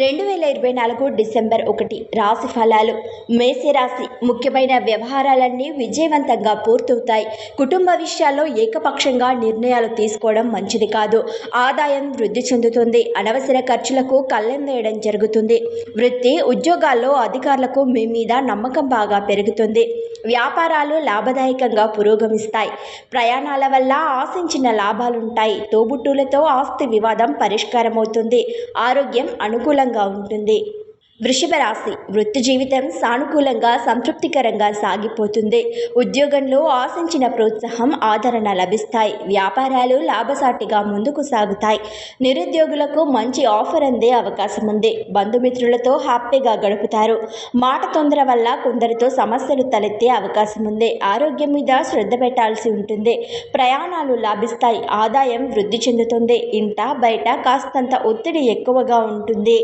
రెండు వేల ఇరవై నాలుగు డిసెంబర్ ఒకటి రాశి ఫలాలు. మేసే రాశి ముఖ్యమైన వ్యవహారాలన్నీ విజయవంతంగా పూర్తవుతాయి. కుటుంబ విషయాల్లో ఏకపక్షంగా నిర్ణయాలు తీసుకోవడం మంచిది కాదు. ఆదాయం వృద్ధి చెందుతుంది. అనవసర ఖర్చులకు కళ్ళెం వేయడం జరుగుతుంది. వృత్తి ఉద్యోగాల్లో అధికారులకు మీ మీద నమ్మకం బాగా పెరుగుతుంది. వ్యాపారాలు లాభదాయకంగా పురోగమిస్తాయి. ప్రయాణాల వల్ల ఆశించిన లాభాలుంటాయి. తోబుట్టులతో ఆస్తి వివాదం పరిష్కారమవుతుంది. ఆరోగ్యం అనుకూలంగా ఉంటుంది వృషభ రాశి వృత్తి జీవితం సానుకూలంగా సంతృప్తికరంగా సాగిపోతుంది. ఉద్యోగంలో ఆశించిన ప్రోత్సాహం ఆదరణ లభిస్తాయి. వ్యాపారాలు లాభసాటిగా ముందుకు సాగుతాయి. నిరుద్యోగులకు మంచి ఆఫర్ అందే అవకాశం ఉంది బంధుమిత్రులతో హ్యాపీగా గడుపుతారు. మాట తొందర వల్ల కొందరితో సమస్యలు తలెత్తే అవకాశం ఉంది ఆరోగ్యం మీద శ్రద్ధ పెట్టాల్సి ఉంటుంది. ప్రయాణాలు లాభిస్తాయి. ఆదాయం వృద్ధి చెందుతుంది. ఇంట బయట కాస్తంత ఒత్తిడి ఎక్కువగా ఉంటుంది.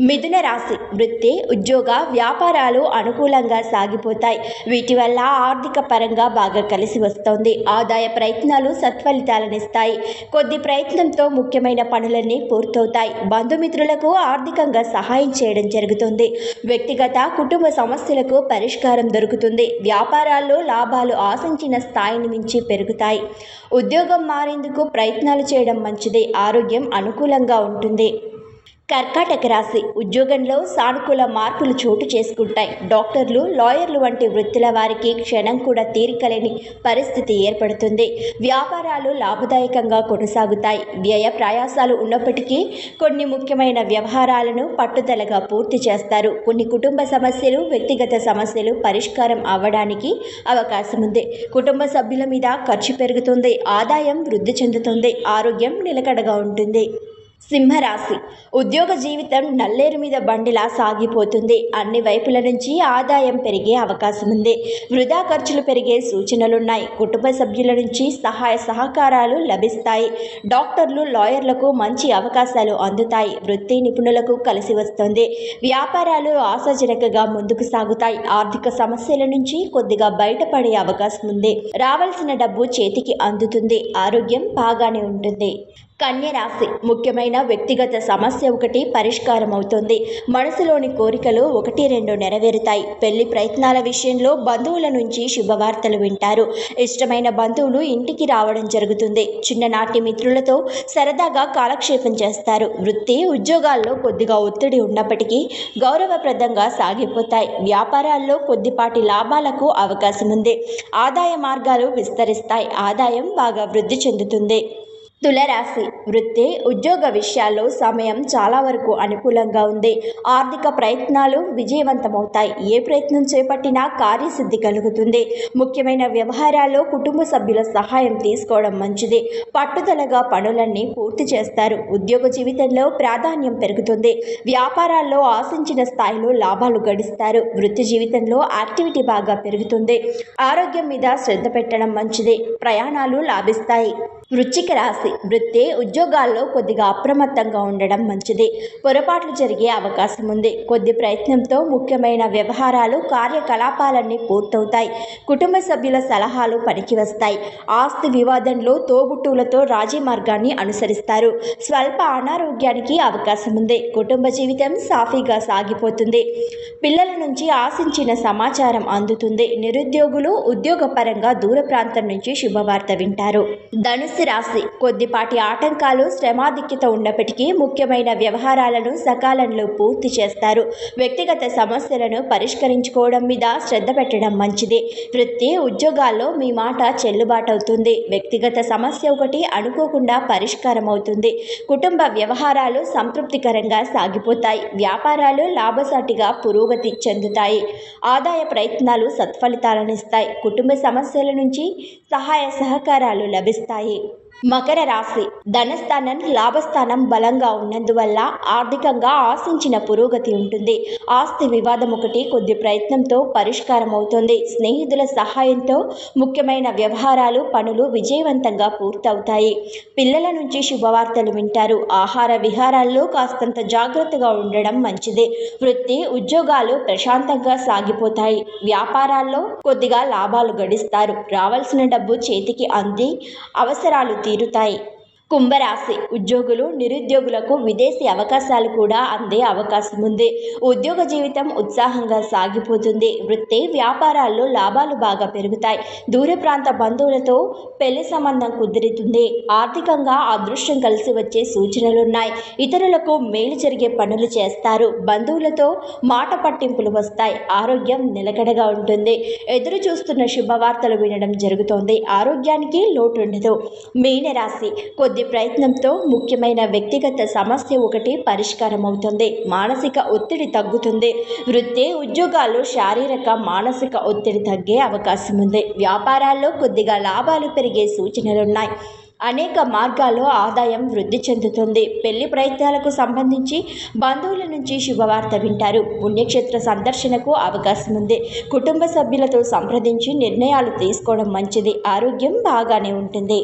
మిథున రాశి వృత్తి ఉద్యోగ వ్యాపారాలు అనుకూలంగా సాగిపోతాయి. వీటి వల్ల ఆర్థిక పరంగా బాగా కలిసి వస్తోంది. ఆదాయ ప్రయత్నాలు సత్ఫలితాలనిస్తాయి. కొద్ది ప్రయత్నంతో ముఖ్యమైన పనులన్నీ పూర్తవుతాయి. బంధుమిత్రులకు ఆర్థికంగా సహాయం చేయడం జరుగుతుంది. వ్యక్తిగత కుటుంబ సమస్యలకు పరిష్కారం దొరుకుతుంది. వ్యాపారాల్లో లాభాలు ఆశించిన స్థాయిని మించి పెరుగుతాయి. ఉద్యోగం మారేందుకు ప్రయత్నాలు చేయడం మంచిది. ఆరోగ్యం అనుకూలంగా ఉంటుంది. కర్కాటక రాశి ఉద్యోగంలో సానుకూల మార్పులు చోటు చేసుకుంటాయి. డాక్టర్లు లాయర్లు వంటి వృత్తుల వారికి క్షణం కూడా తీరికలేని పరిస్థితి ఏర్పడుతుంది. వ్యాపారాలు లాభదాయకంగా కొనసాగుతాయి. వ్యయ ప్రయాసాలు ఉన్నప్పటికీ కొన్ని ముఖ్యమైన వ్యవహారాలను పట్టుదలగా పూర్తి చేస్తారు. కొన్ని కుటుంబ సమస్యలు వ్యక్తిగత సమస్యలు పరిష్కారం అవ్వడానికి అవకాశం ఉంది. కుటుంబ సభ్యుల మీద ఖర్చు పెరుగుతుంది. ఆదాయం వృద్ధి చెందుతుంది. ఆరోగ్యం నిలకడగా ఉంటుంది. సింహరాశి. ఉద్యోగ జీవితం నల్లేరు మీద బండిలా సాగిపోతుంది. అన్ని వైపుల నుంచి ఆదాయం పెరిగే అవకాశం ఉంది వృధా ఖర్చులు పెరిగే సూచనలున్నాయి. కుటుంబ సభ్యుల నుంచి సహాయ సహకారాలు లభిస్తాయి. డాక్టర్లు లాయర్లకు మంచి అవకాశాలు అందుతాయి. వృత్తి నిపుణులకు కలిసి వస్తుంది. వ్యాపారాలు ఆశాజనకంగా ముందుకు సాగుతాయి. ఆర్థిక సమస్యల నుంచి కొద్దిగా బయటపడే అవకాశం ఉంది రావాల్సిన డబ్బు చేతికి అందుతుంది. ఆరోగ్యం బాగానే ఉంటుంది. కన్య రాశి ముఖ్యమైన వ్యక్తిగత సమస్య ఒకటి పరిష్కారం అవుతుంది మనసులోని కోరికలు ఒకటి రెండు నెరవేరుతాయి. పెళ్ళి ప్రయత్నాల విషయంలో బంధువుల నుంచి శుభవార్తలు వింటారు. ఇష్టమైన బంధువులు ఇంటికి రావడం జరుగుతుంది. చిన్ననాటి మిత్రులతో సరదాగా కాలక్షేపం చేస్తారు. వృత్తి ఉద్యోగాల్లో కొద్దిగా ఒత్తిడి ఉన్నప్పటికీ గౌరవప్రదంగా సాగిపోతాయి. వ్యాపారాల్లో కొద్దిపాటి లాభాలకు అవకాశం ఉంది ఆదాయ మార్గాలు విస్తరిస్తాయి. ఆదాయం బాగా వృద్ధి చెందుతుంది. తులరాశి వృత్తి ఉద్యోగ విషయాల్లో సమయం చాలా వరకు అనుకూలంగా ఉంది. ఆర్థిక ప్రయత్నాలు విజయవంతమవుతాయి. ఏ ప్రయత్నం చేపట్టినా కార్యసిద్ధి కలుగుతుంది. ముఖ్యమైన వ్యవహారాల్లో కుటుంబ సభ్యుల సహాయం తీసుకోవడం మంచిది. పట్టుదలగా పనులన్నీ పూర్తి చేస్తారు. ఉద్యోగ జీవితంలో ప్రాధాన్యం పెరుగుతుంది. వ్యాపారాల్లో ఆశించిన స్థాయిలో లాభాలు గడిస్తారు. వృత్తి జీవితంలో యాక్టివిటీ బాగా పెరుగుతుంది. ఆరోగ్యం మీద శ్రద్ధ పెట్టడం మంచిది. ప్రయాణాలు లాభిస్తాయి. వృశ్చిక రాశి వృత్తి ఉద్యోగాల్లో కొద్దిగా అప్రమత్తంగా ఉండడం మంచిది. పొరపాట్లు జరిగే అవకాశం ఉంది. కొద్ది ప్రయత్నంతో ముఖ్యమైన వ్యవహారాలు కార్యకలాపాలన్నీ పూర్తవుతాయి. కుటుంబ సభ్యుల సలహాలు పనికి వస్తాయి. ఆస్తి వివాదంలో తోబుట్టువులతో రాజీ మార్గాన్ని అనుసరిస్తారు. స్వల్ప అనారోగ్యానికి అవకాశం ఉంది. కుటుంబ జీవితం సాఫీగా సాగిపోతుంది. పిల్లల నుంచి ఆశించిన సమాచారం అందుతుంది. నిరుద్యోగులు ఉద్యోగపరంగా దూర ప్రాంతం నుంచి శుభవార్త వింటారు. ధనుసు రాశి కొద్దిపాటి ఆటంకాలు శ్రమాధిక్యత ఉన్నప్పటికీ ముఖ్యమైన వ్యవహారాలను సకాలంలో పూర్తి చేస్తారు. వ్యక్తిగత సమస్యలను పరిష్కరించుకోవడం మీద శ్రద్ధ పెట్టడం మంచిది. వృత్తి ఉద్యోగాల్లో మీ మాట చెల్లుబాటు అవుతుంది వ్యక్తిగత సమస్య ఒకటి అనుకోకుండా పరిష్కారం అవుతుంది కుటుంబ వ్యవహారాలు సంతృప్తికరంగా సాగిపోతాయి. వ్యాపారాలు లాభసాటిగా పురోగతి చెందుతాయి. ఆదాయ ప్రయత్నాలు సత్ఫలితాలనిస్తాయి. కుటుంబ సమస్యల నుంచి సహాయ సహకారాలు లభిస్తాయి. people మకర రాశి. ధనస్థానం లాభస్థానం బలంగా ఉన్నందువల్ల ఆర్థికంగా ఆశించిన పురోగతి ఉంటుంది. ఆస్తి వివాదం ఒకటి కొద్ది ప్రయత్నంతో పరిష్కారం అవుతుంది స్నేహితుల సహాయంతో ముఖ్యమైన వ్యవహారాలు పనులు విజయవంతంగా పూర్తవుతాయి. పిల్లల నుంచి శుభవార్తలు వింటారు. ఆహార విహారాల్లో కాస్తంత జాగ్రత్తగా ఉండడం మంచిది. వృత్తి ఉద్యోగాలు ప్రశాంతంగా సాగిపోతాయి. వ్యాపారాల్లో కొద్దిగా లాభాలు గడిస్తారు. రావాల్సిన డబ్బు చేతికి అంది అవసరాలు ているたい。కుంభరాశి. ఉద్యోగులు నిరుద్యోగులకు విదేశీ అవకాశాలు కూడా అందే అవకాశం ఉంది. ఉద్యోగ జీవితం ఉత్సాహంగా సాగిపోతుంది. వృత్తి వ్యాపారాల్లో లాభాలు బాగా పెరుగుతాయి. దూర ప్రాంత బంధువులతో పెళ్ళి సంబంధం కుదురుతుంది. ఆర్థికంగా అదృష్టం కలిసి వచ్చే సూచనలున్నాయి ఇతరులకు మేలు జరిగే పనులు చేస్తారు. బంధువులతో మాట పట్టింపులు వస్తాయి. ఆరోగ్యం నిలకడగా ఉంటుంది. ఎదురు చూస్తున్న శుభవార్తలు వినడం జరుగుతోంది. ఆరోగ్యానికి లోటు ఉండదు. మీనరాశి. కొద్ది ప్రయత్నంతో ముఖ్యమైన వ్యక్తిగత సమస్య ఒకటి పరిష్కారం అవుతుంది మానసిక ఒత్తిడి తగ్గుతుంది. వృత్తి ఉద్యోగాలు శారీరక మానసిక ఒత్తిడి తగ్గే అవకాశం ఉంది వ్యాపారాల్లో కొద్దిగా లాభాలు పెరిగే సూచనలున్నాయి. అనేక మార్గాల్లో ఆదాయం వృద్ధి చెందుతుంది. పెళ్ళి ప్రయత్నాలకు సంబంధించి బంధువుల నుంచి శుభవార్త వింటారు. పుణ్యక్షేత్ర సందర్శనకు అవకాశం ఉంది కుటుంబ సభ్యులతో సంప్రదించి నిర్ణయాలు తీసుకోవడం మంచిది. ఆరోగ్యం బాగానే ఉంటుంది.